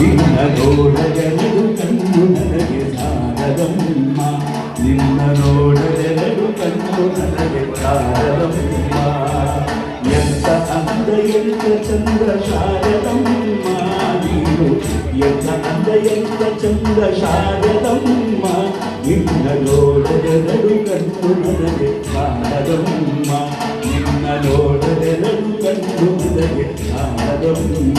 ನಿನ್ನ ನೋಡದೆರಡು ಕಣ್ಣು ನನಗೆ ಸಾರದಮ್ಮ ನಿನ್ನ ನೋಡದೆರಡು ಕಣ್ಣು ನನಗೆ ಸಾರದಮ್ಮ ಎಂತ ಅಂದ ಎಂತ ಚಂದ್ರ ಶಾರದಮ್ಮ ನೀನು ಎಂತ ಅಂದ ಎಂತ ಚಂದ್ರ ಶಾರದಮ್ಮ ನಿನ್ನ ನೋಡದೆರಡು ಕಣ್ಣು ನನಗೆ ಸಾರದಮ್ಮ ನಿನ್ನ ನೋಡದೆರಡು ಕಣ್ಣು ನನಗೆ ಸಾರದಮ್ಮ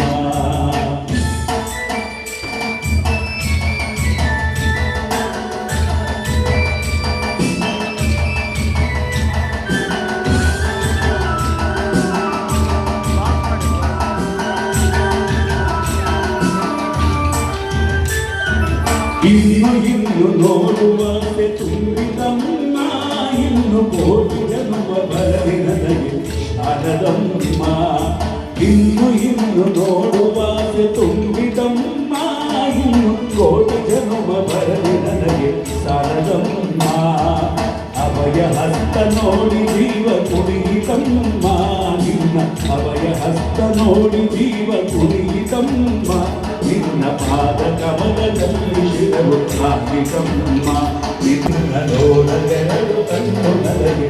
ಇನ್ನು ಇನ್ನು ನೋಡುವಂತೆ ತುಂಬಿದಮ್ಮ ಇನ್ನು ಕೋಟಿ ಜನ್ಮ ಬರಲಿ ನನಗೆ ಶಾರದಮ್ಮ ಇನ್ನು ಇನ್ನು ನೋಡುವಂತೆ ತುಂಬಿದಮ್ಮ ಇನ್ನು ಕೋಟಿ ಜನ್ಮ ಬರಲಿ ನನಗೆ ಶಾರದಮ್ಮ ಅಭಯ ಹಸ್ತ ನೋಡಿ ಜೀವ ಕುಡಿಯಿತಮ್ಮ ನಿನ್ನ ಅಭಯ ಹಸ್ತ ನೋಡಿ ಜೀವ ಕುಡಿಯಿತಮ್ಮ నిన్న పాద కమల కలిశిరవు కార్మికమ్మ నిన్నలోడగరడు కన్నులగి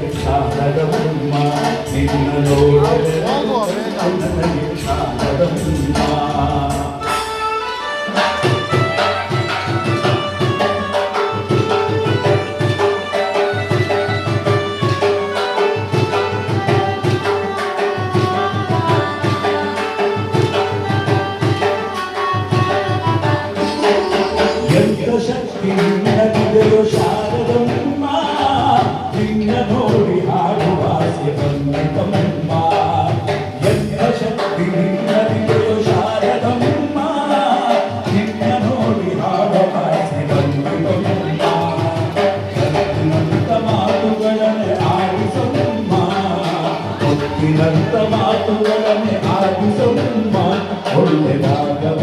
sống mãi. Ôi người bà gặp